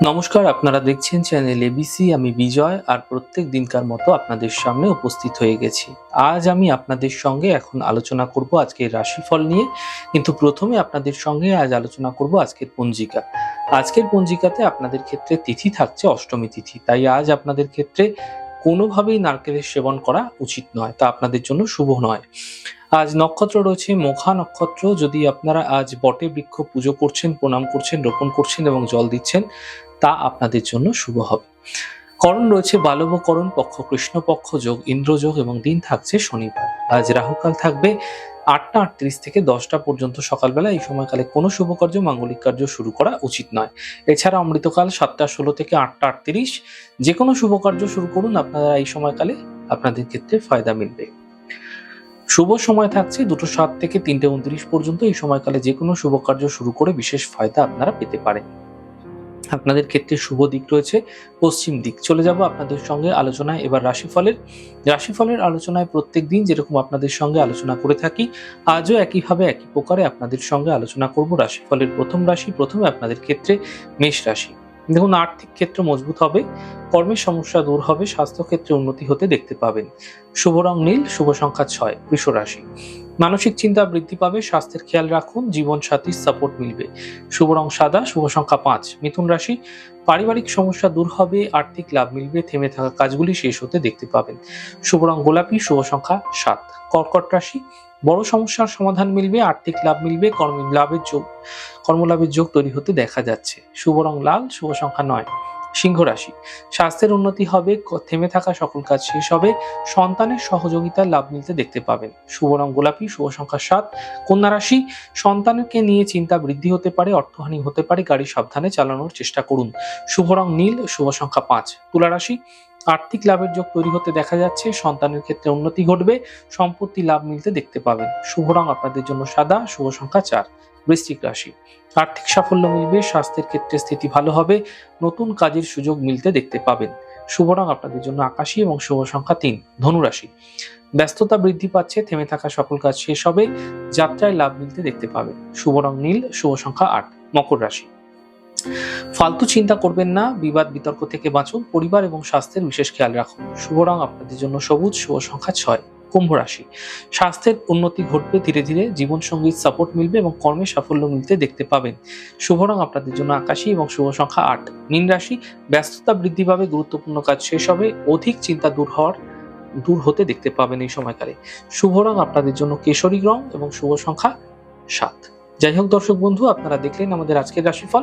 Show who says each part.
Speaker 1: নমস্কার, আপনারা দেখছেন চ্যানেল এবিসি আমি বিজয়, আর প্রত্যেক দিনকার মতো আপনাদের সামনে উপস্থিত হয়ে গেছি। আজ আমি আপনাদের সঙ্গে এখন আলোচনা করব আজকের রাশিফল নিয়ে, কিন্তু প্রথমে আপনাদের সঙ্গে আজ আলোচনা করব আজকের পঞ্জিকা। আজকের পঞ্জিকাতে আপনাদের ক্ষেত্রে তিথি থাকছে অষ্টমী তিথি, তাই আজ আপনাদের ক্ষেত্রে কোনোভাবেই নারকেলের সেবন করা উচিত নয়, তা আপনাদের জন্য শুভ নয়। আজ নক্ষত্র রয়েছে, মোখা নক্ষত্র। যদি আপনারা আজ বটে বৃক্ষ পুজো করছেন, প্রণাম করছেন, রোপণ করছেন এবং জল দিচ্ছেন, তা আপনাদের জন্য শুভ হবে। করণ রয়েছে বালবকরণ পক্ষ কৃষ্ণপক্ষ যোগ ইন্দ্রযোগ এবং দিন থাকছে শনিবার। আজ রাহুকাল থাকবে আটটা আটত্রিশ থেকে দশটা পর্যন্ত সকালবেলা। এই সময়কালে কোনো শুভ কার্য, মাঙ্গলিক কার্য শুরু করা উচিত নয়। এছাড়া অমৃতকাল সাতটা ষোলো থেকে আটটা আটত্রিশ। যে কোনো শুভ কার্য শুরু করুন। আপনারা এই সময়কালে আপনাদের ক্ষেত্রে ফায়দা মিলবে। শুভ সময় থাকছে, দুটো সাত থেকে তিনটে উনত্রিশ পর্যন্ত এই সময়কালে যে কোনো শুভ কার্য শুরু করে বিশেষ ফায়দা আপনারা পেতে পারেন। আপনাদের ক্ষেত্রে শুভ দিক রয়েছে, পশ্চিম দিক চলে যাব আপনাদের সঙ্গে আলোচনায়। এবার রাশিফলের রাশিফলের আলোচনায় প্রত্যেক দিন যেরকম আপনাদের সঙ্গে আলোচনা করে থাকি, আজও একইভাবে একই প্রকারে আপনাদের সঙ্গে আলোচনা করব রাশিফলের প্রথম রাশি, প্রথমে আপনাদের ক্ষেত্রে মেষ রাশি। দেখুন, আর্থিক ক্ষেত্র মজবুত হবে, কর্মের সমস্যা দূর হবে স্বাস্থ্য ক্ষেত্রে উন্নতি হতে দেখতে পাবেন। শুভ রং নীল, শুভ সংখ্যা ছয়, বৃষ রাশি। মানসিক চিন্তা বৃদ্ধি পাবে, স্বাস্থ্যের খেয়াল রাখুন জীবন সাথীর সাপোর্ট মিলবে। শুভ রং সাদা, শুভ সংখ্যা পাঁচ, মিথুন রাশি। পারিবারিক সমস্যা দূর হবে, আর্থিক লাভ মিলবে, থেমে থাকা কাজগুলি শেষ হতে দেখতে পাবেন। শুভ রং গোলাপি, শুভ সংখ্যা সাত, কর্কট রাশি। বড় সমস্যার সমাধান মিলবে, আর্থিক লাভ মিলবে কর্ম লাভের যোগ, কর্মলাভের যোগ তৈরি হতে দেখা যাচ্ছে। শুভ রং লাল, শুভ সংখ্যা নয়। সিংহ রাশি, স্বাস্থ্যের উন্নতি হবে থেমে থাকা সকল কাজ শেষ হবে, সন্তানের সহযোগিতা লাভ মিলতে দেখতে পাবেন। শুভ রং গোলাপি, শুভ সংখ্যা সাত। কন্যা রাশি, সন্তানকে নিয়ে চিন্তা বৃদ্ধি হতে পারে, অর্থহানি হতে পারে, গাড়ি সাবধানে চালানোর চেষ্টা করুন। শুভ রং নীল, শুভ সংখ্যা পাঁচ। তুলা রাশি আর্থিক লাভের যোগ তৈরি হতে দেখা যাচ্ছে, সন্তানের ক্ষেত্রে উন্নতি ঘটবে, সম্পত্তি লাভ মিলতে দেখতে পাবেন। শুভ রং আপনাদের জন্য সাদা, শুভ সংখ্যা চার। বৃশ্চিক রাশি। আর্থিক সাফল্য মিলবে, স্বাস্থ্যের ক্ষেত্রে স্থিতি ভালো হবে, নতুন কাজের সুযোগ মিলতে দেখতে পাবেন। শুভ রং আপনাদের জন্য আকাশী এবং শুভ সংখ্যা তিন ধনুরাশি ব্যস্ততা বৃদ্ধি পাচ্ছে, থেমে থাকা সকল কাজ শেষ হবে, যাত্রায় লাভ মিলতে দেখতে পাবেন। শুভ রং নীল, শুভ সংখ্যা আট, মকর রাশি। ফালতু চিন্তা করবেন না, বিবাদ, বিতর্ক থেকে বাঁচুন, পরিবার এবং স্বাস্থ্যের বিশেষ খেয়াল রাখুন। শুভ রং আপনাদের জন্য সবুজ শুভ সংখ্যা ছয়, কুম্ভ রাশি। স্বাস্থ্যের উন্নতি ঘটবে ধীরে ধীরে জীবন সংগীত সাপোর্ট মিলবে এবং কর্মে সাফল্য মিলতে দেখতে পাবেন। শুভ রং আপনাদের জন্য আকাশী এবং শুভ সংখ্যা আট। মীন রাশি, ব্যস্ততা বৃদ্ধি পাবে, গুরুত্বপূর্ণ কাজ শেষ হবে, অধিক চিন্তা দূর হওয়ার, দূর হতে দেখতে পাবেন এই সময়কালে। শুভ রং আপনাদের জন্য কেশরী রং এবং শুভ সংখ্যা সাত। যাই হোক দর্শক বন্ধু, আপনারা দেখলেন আমাদের আজকের রাশিফল।